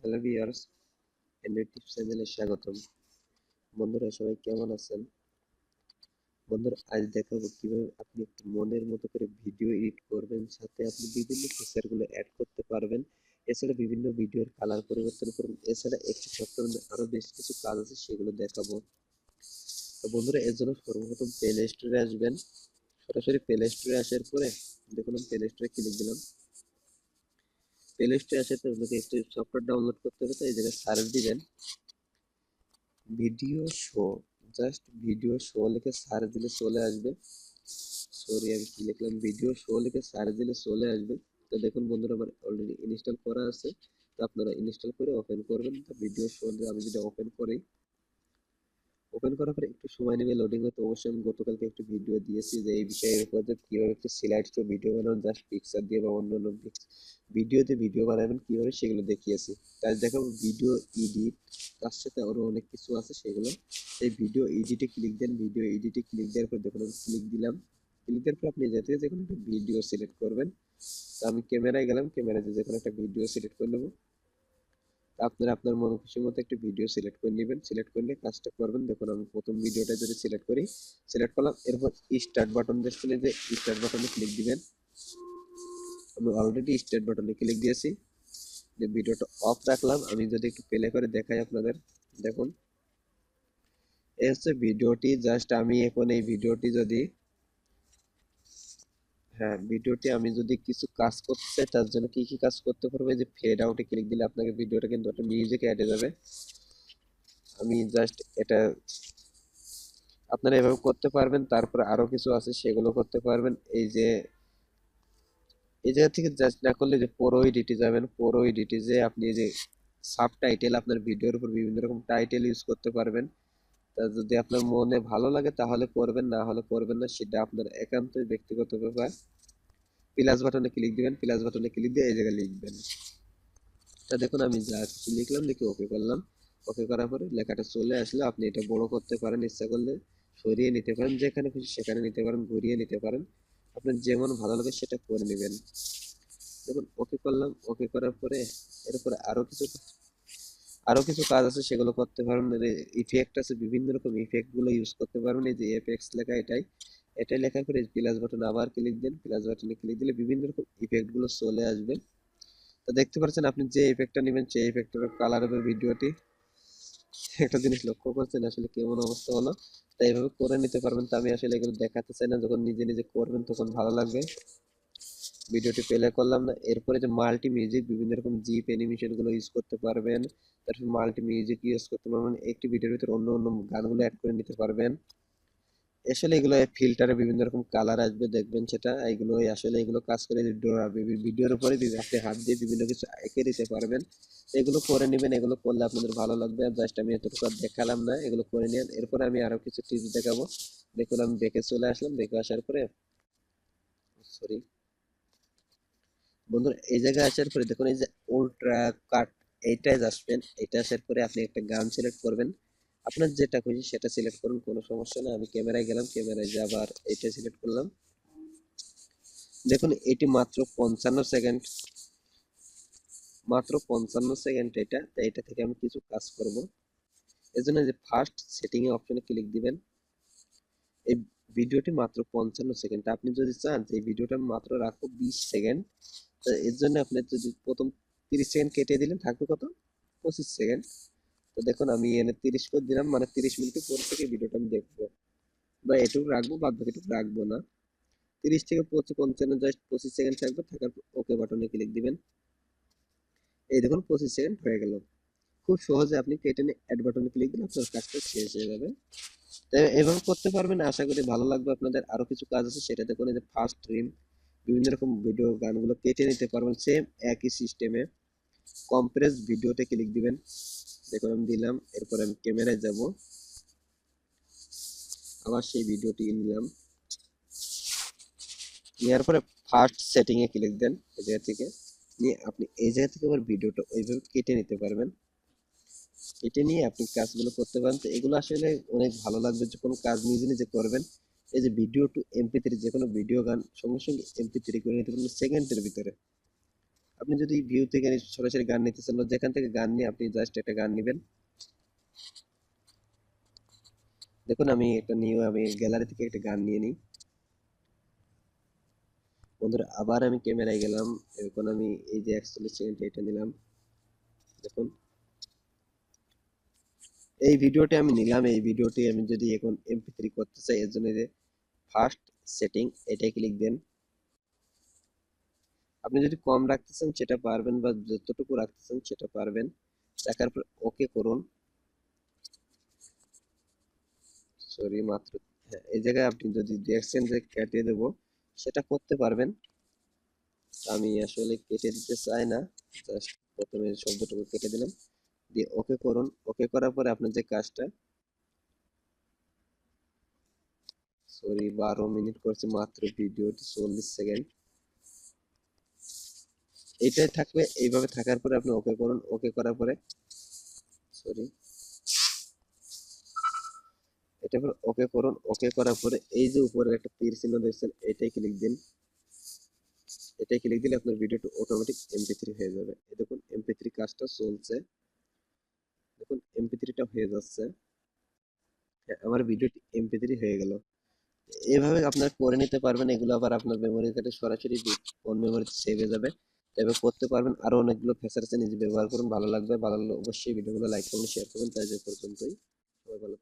Hello viewers Android tips চ্যানেলে স্বাগতম। বন্ধুরা, সবাই কেমন আছেন? বন্ধুরা, আজ দেখাবো কীভাবে আপনি একটি মনের মতো করে ভিডিও এডিট করবেন, সাথে আপনি বিভিন্ন ফিচারগুলো অ্যাড করতে পারবেন। এছাড়া বিভিন্ন ভিডিওর কালার পরিবর্তন করবেন এছাড়া একটি সফটওয়্যার আরও বেশ কিছু কাজ আছে, সেগুলো দেখাবো। তো বন্ধুরা, এর জন্য সর্বপ্রথম প্লে স্টোরে আসবেন। সরাসরি প্লে স্টোরে আসার পরে দেখুন প্লে স্টোরে ক্লিক দিলাম। প্লে আছে তো আপনাকে একটু সফটওয়্যার ডাউনলোড করতে হবে তো, এই জায়গায় সার্চ দিবেন। Video show just video show লিখে সার্চ দিলে চলে আসবে। সরি আমি কি লিখলাম? ভিডিও শো লিখে সার্চ দিলে চলে আসবে। তো দেখুন বন্ধুরা, আমার অলরেডি ইনস্টল করা আছে। তো আপনারা ইনস্টল করে ওপেন করবেন। তো ভিডিও শো আমি যদি ওপেন করি ওপেন করার পরে একটু সময় নেবে লোডিং হতে অবশ্যই আমি গতকালকে একটু ভিডিও দিয়েছি যে এই বিষয়ের উপর যে কীভাবে একটু সিলাইড শো ভিডিও বানানো জাস্ট পিকচার দিয়ে বা অন্য অন্য ভিডিওতে ভিডিও বানাবেন কীভাবে সেগুলো দেখিয়েছি। তাই দেখাবো ভিডিও এডিট তার সাথে আরও অনেক কিছু আছে সেগুলো। এই ভিডিও এডিটে ক্লিক দেন ভিডিও এডিটে ক্লিক দেওয়ার পর দেখুন আমি ক্লিক দিলাম। ক্লিক দেওয়ার পর আপনি যাতে যে কোনো একটা ভিডিও সিলেক্ট করবেন। তো আমি ক্যামেরায় গেলাম ক্যামেরাতে যে কোনো একটা ভিডিও সিলেক্ট করে নেব। আপনারা আপনার মন খুশি মতো একটি ভিডিও সিলেক্ট করে নেবেন। সিলেক্ট করলে কাজটা করবেন। দেখুন, আমি প্রথম ভিডিওটা যদি সিলেক্ট করি সিলেক্ট করলাম, এরপর স্টার্ট বাটন দেখলে যে স্টার্ট বাটনে ক্লিক দিবেন। আমি অলরেডি স্টার্ট বাটনে ক্লিক দিয়েছি। যে ভিডিওটা অফ রাখলাম, আমি যদি একটু প্লে করে দেখাই আপনাদের। দেখুন, এই হচ্ছে ভিডিওটি জাস্ট আমি এখন এই ভিডিওটি যদি হ্যাঁ ভিডিওটি আমি যদি কিছু কাজ করতে চাই, তার জন্য কি কি কাজ করতে পারব? যে ফেড আউটে ক্লিক দিলে আপনাকে ভিডিওটা কিন্তু একটা মিউজিক অ্যাড যাবে। আমি জাস্ট এটা আপনারা এভাবে করতে পারবেন, তারপর আরও কিছু আছে, সেগুলো করতে পারবেন। এই যে, এই জায়গা থেকে জাস্ট না করলে যে পুরো এডিটে যাবেন পুরো এডিটে যে আপনি যে সাব টাইটেল আপনার ভিডিওর উপর বিভিন্ন রকম টাইটেল ইউজ করতে পারবেন। যদি আপনার মনে ভালো লাগে তাহলে করবেন, না হলে করবেন না, সেটা আপনার একান্তই ব্যক্তিগত ব্যাপার। প্লাস বাটনে ক্লিক দিবেন প্লাস বাটনে ক্লিক দিয়ে এই জায়গায় লিখবেন। তা দেখুন, আমি যা কিছু লিখলাম লিখে ওকে করলাম। ওকে করার পরে লেখাটা চলে আসলে আপনি এটা বড় করতে পারেন, ইচ্ছা করলে সরিয়ে নিতে পারেন, যেখানে খুশি সেখানে নিতে পারেন, ঘুরিয়ে নিতে পারেন। আপনার যেমন ভালো লাগে সেটা করে নেবেন। দেখুন ওকে করলাম ওকে করার পরে এরপরে আরও কিছু আরও কিছু কাজ আছে, সেগুলো করতে পারবেন ইফেক্ট আছে, বিভিন্ন রকম ইফেক্টগুলো ইউজ করতে পারবেন এই যে এফএক্স লেখা এটাই এটা লেখার পরে প্লাস বাটন আবার ক্লিক দেন। প্লাস বাটনে ক্লিক দিলে বিভিন্ন রকম ইফেক্টগুলো চলে আসবে। তো দেখতে পাচ্ছেন আপনি যে ইফেক্টটা নেবেন, সেই ইফেক্টের কালার হবে ভিডিওটি। একটা জিনিস লক্ষ্য করছেন, আসলে কেমন অবস্থা হলো? তাই এইভাবে করে নিতে পারবেন। তো আমি আসলে এগুলো দেখাতে চাই না, যখন নিজে নিজে করবেন, তখন ভালো লাগবে। ভিডিওটি প্লে করলাম না। এরপরে যে মাল্টি মিউজিক বিভিন্ন রকম জিপ অ্যানিমেশনগুলো ইউজ করতে পারবেন। তারপর মাল্টি মিউজিক ইউজ করতে পারবেন। একটি ভিডিওর ভিতরে অন্য অন্য গানগুলো অ্যাড করে নিতে পারবেন। আসলে এগুলো ফিল্টারে বিভিন্ন রকম কালার আসবে, দেখবেন সেটা। এগুলো আসলে এগুলো কাজ করে ভিডিওর উপরে আপনি হাত দিয়ে বিভিন্ন কিছু এঁকে দিতে পারবেন। এগুলো করে নেবেন, এগুলো করলে আপনাদের ভালো লাগবে। আর জাস্ট আমি এতটুকু আর দেখালাম না, এগুলো করে নেন। এরপরে আমি আরও কিছু টিপস দেখাবো। দেখুন, আমি দেখে চলে আসলাম। দেখে আসার পরে সরি বন্ধুরা, এই জায়গায় আসার পরে দেখুন, এই যে উল্ট্রা কাট এইটাই আসবেন এটা আসার পরে আপনি একটা গান সিলেক্ট করবেন। আপনার যেটা খুশি সেটা সিলেক্ট করুন, কোনো সমস্যা না আমি ক্যামেরায় গেলাম ক্যামেরায় যাবার এইটা সিলেক্ট করলাম। দেখুন, এটি মাত্র পঞ্চান্ন সেকেন্ড মাত্র পঞ্চান্ন সেকেন্ড এটা, তাই এটা থেকে আমি কিছু কাজ করব। এজন্য যে ফার্স্ট সেটিংয়ে অপশনে ক্লিক দিবেন। এই ভিডিওটি মাত্র পঞ্চান্ন সেকেন্ড আপনি যদি চান যে ভিডিওটা মাত্র রাখব বিশ সেকেন্ড তো এর জন্য আপনি যদি প্রথম তিরিশ সেকেন্ড কেটে দিলেন, থাকবে কত? পঁচিশ সেকেন্ড। তো দেখুন, আমি এনে তিরিশ করে দিলাম মানে তিরিশ মিনিটের পর থেকে ভিডিওটা আমি দেখব। বা এটুকু রাখব বাদ বাকি বাকিটুকু রাখব না। তিরিশ থেকে পঁচিশ পঞ্চান্ন, জাস্ট পঁচিশ সেকেন্ড থাকবে, থাকার ওকে বাটনে ক্লিক দিবেন। এই দেখুন, পঁচিশ সেকেন্ড হয়ে গেল। খুব সহজে আপনি কেটে নিয়ে অ্যাড বাটনে ক্লিক দিলে আপনার কাজটা শেষ হয়ে যাবে। এভাবে করতে পারবেন, আশা করি ভালো লাগবে আপনাদের। আরও কিছু কাজ আছে, সেটা দেখুন, এই যে ফার্স্ট রিম বিভিন্ন রকম ভিডিও গানগুলো কেটে নিতে পারবেন সেম একই সিস্টেমে কম্প্রেস ভিডিওতে ক্লিক দিবেন। দেখুন, আমি দিলাম, এরপর আমি ক্যামেরায় যাব। আবার সেই ভিডিওটি নিলাম। নেওয়ার পরে ফার্স্ট সেটিং এ ক্লিক দেন এই জায়গা থেকে। নিয়ে আপনি এই জায়গা থেকে আবার ভিডিওটা ওইভাবে কেটে নিতে পারবেন। কেটে নিয়ে আপনি কাজগুলো করতে পারেন। তো এগুলো আসলে অনেক ভালো লাগবে যে কোনো কাজ নিজে নিজে করবেন। এই যে ভিডিও টু এমপি থ্রি যে কোনো ভিডিও গান, সঙ্গে সঙ্গে এমপি থ্রি করে নিতে পারবেন সেকেন্ডের ভিতরে। আপনি যদি ভিউ থেকে সরাসরি গান নিতে চান, যেখান থেকে গান নিয়ে আপনি জাস্ট একটা গান নেবেন। দেখুন, আমি একটা নিউ আমি গ্যালারি থেকে একটা গান নিয়ে নিই। বন্ধুরা, আবার আমি ক্যামেরায় গেলাম। এখন আমি এই যে একচল্লিশ সেকেন্ড এটা নিলাম। দেখুন। এই ভিডিওটি আমি নিলাম, এই ভিডিওটি আমি যদি এখন এমপি থ্রি করতে চাই, এর জন্য ফার্স্ট সেটিং এটাই ক্লিক দেন। আপনি যদি কম রাখতে চান, সেটা পারবেন বা যতটুকু রাখতে চান, সেটা পারবেন। রাখার পর ওকে করুন। সরি মাত্র হ্যাঁ এই জায়গায় আপনি যদি দেখছেন যে কেটে দেবো, সেটা করতে পারবেন। আমি আসলে কেটে দিতে চাই না, জাস্ট প্রথমে শব্দটুকু কেটে দিলাম। দিয়ে ওকে করুন। ওকে করার পরে আপনার যে কাজটা সরি বারো মিনিট করছে মাত্র ভিডিওটি, চল্লিশ সেকেন্ড। এইটাই থাকবে, এইভাবে থাকার পরে আপনি ওকে করুন। ওকে করার পরে সরি এটা পরে ওকে করুন। ওকে করার পরে এই যে উপরে একটা তীর চিহ্ন দেখছেন, এটাই ক্লিক দিন। এটাই ক্লিক দিলে আপনার ভিডিওটা অটোমেটিক এমপি থ্রি হয়ে যাবে। দেখুন এমপি থ্রি কাজটা চলছে। দেখুন এমপি থ্রিটা হয়ে যাচ্ছে। আমার ভিডিওটি এমপি থ্রি হয়ে গেল। এভাবে আপনার করে নিতে পারবেন, এগুলো আবার আপনার মেমোরি কার্ডে সরাসরি ফোন মেমোরিতে সেভ হয়ে যাবে। তবে করতে পারবেন, আরও অনেকগুলো ফেসার আছে নিজে ব্যবহার করুন, ভালো লাগবে, ভালো লাগলে অবশ্যই ভিডিওগুলো লাইক করুন শেয়ার করুন তাই যে পর্যন্তই। সবাই ভালো।